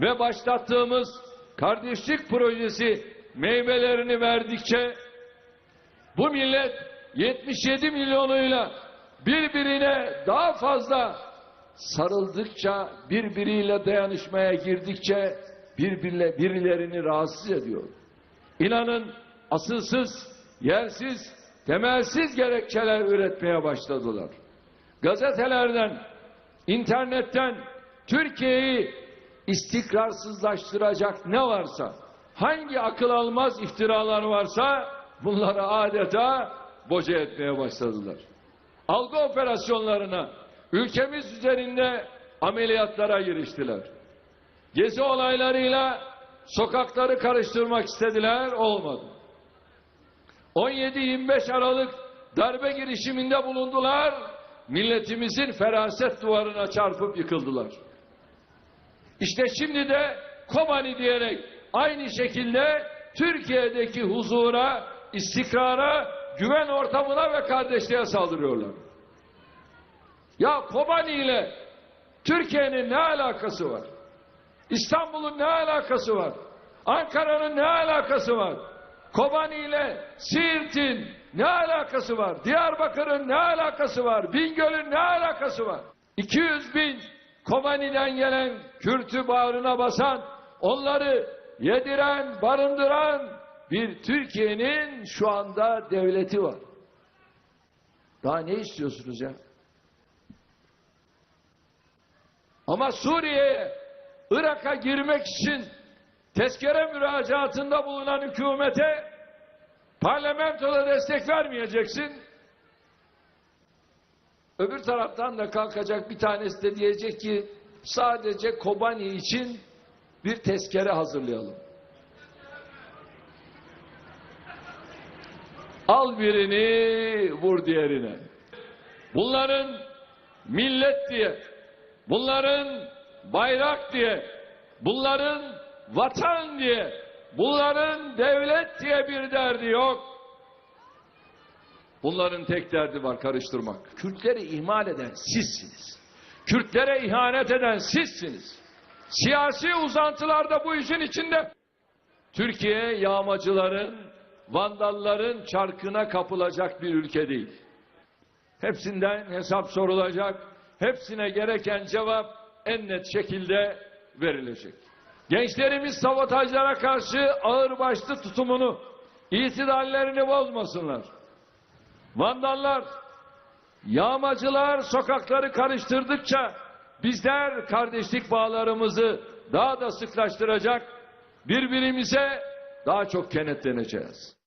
ve başlattığımız kardeşlik projesi meyvelerini verdikçe bu millet 77 milyonuyla birbirine daha fazla sarıldıkça, birbiriyle dayanışmaya girdikçe birbirle birilerini rahatsız ediyor. İnanın asılsız, yersiz, temelsiz gerekçeler üretmeye başladılar. Gazetelerden, internetten Türkiye'yi istikrarsızlaştıracak ne varsa, hangi akıl almaz iftiralar varsa bunları adeta boca etmeye başladılar. Algı operasyonlarına, ülkemiz üzerinde ameliyatlara giriştiler. Gezi olaylarıyla sokakları karıştırmak istediler, olmadı. 17-25 Aralık darbe girişiminde bulundular, milletimizin feraset duvarına çarpıp yıkıldılar. İşte şimdi de Kobani diyerek aynı şekilde Türkiye'deki huzura, istikrara, güven ortamına ve kardeşliğe saldırıyorlar. Ya Kobani ile Türkiye'nin ne alakası var? İstanbul'un ne alakası var? Ankara'nın ne alakası var? Kobani ile Siirt'in ne alakası var? Diyarbakır'ın ne alakası var? Bingöl'ün ne alakası var? 200 bin Kobani'den gelen Kürt'ü bağrına basan, onları yediren, barındıran bir Türkiye'nin şu anda devleti var. Daha ne istiyorsunuz ya? Ama Suriye'ye, Irak'a girmek için tezkere müracaatında bulunan hükümete parlamentoda destek vermeyeceksin. Öbür taraftan da kalkacak bir tanesi de diyecek ki sadece Kobani için bir tezkere hazırlayalım. Al birini vur diğerine. Bunların millet diye, bunların bayrak diye, bunların vatan diye, bunların devlet diye bir derdi yok. Bunların tek derdi var karıştırmak. Kürtleri ihmal eden sizsiniz. Kürtlere ihanet eden sizsiniz. Siyasi uzantılar da bu işin içinde. Türkiye yağmacıların, vandalların çarkına kapılacak bir ülke değil. Hepsinden hesap sorulacak. Hepsine gereken cevap en net şekilde verilecek. Gençlerimiz sabotajlara karşı ağırbaşlı tutumunu, itidallerini bozmasınlar. Vandallar, yağmacılar sokakları karıştırdıkça bizler kardeşlik bağlarımızı daha da sıklaştıracak, birbirimize daha çok kenetleneceğiz.